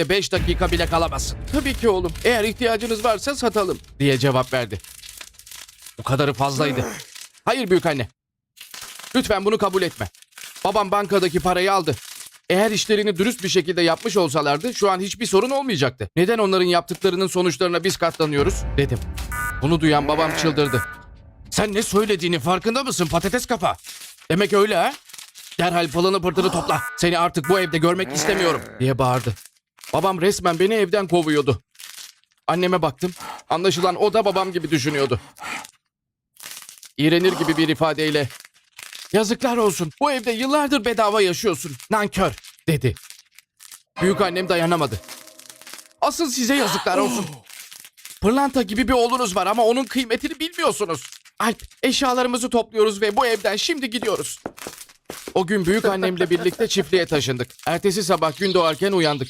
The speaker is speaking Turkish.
çiftlikte 5 dakika bile kalamazsın. Tabii ki oğlum. Eğer ihtiyacınız varsa satalım diye cevap verdi. Bu kadarı fazlaydı. Hayır büyük anne. Lütfen bunu kabul etme. Babam bankadaki parayı aldı. Eğer işlerini dürüst bir şekilde yapmış olsalardı şu an hiçbir sorun olmayacaktı. Neden onların yaptıklarının sonuçlarına biz katlanıyoruz? Dedim. Bunu duyan babam çıldırdı. Sen ne söylediğini farkında mısın patates kafa? Demek öyle ha? Derhal pılını pırtını topla. Seni artık bu evde görmek istemiyorum diye bağırdı. Babam resmen beni evden kovuyordu. Anneme baktım. Anlaşılan o da babam gibi düşünüyordu. İğrenir gibi bir ifadeyle Yazıklar olsun. Bu evde yıllardır bedava yaşıyorsun. Nankör dedi. Büyük annem dayanamadı. Asıl size yazıklar olsun. Pırlanta gibi bir oğlunuz var ama onun kıymetini bilmiyorsunuz. Alp, eşyalarımızı topluyoruz ve bu evden şimdi gidiyoruz. O gün büyük annemle birlikte çiftliğe taşındık. Ertesi sabah gün doğarken uyandık.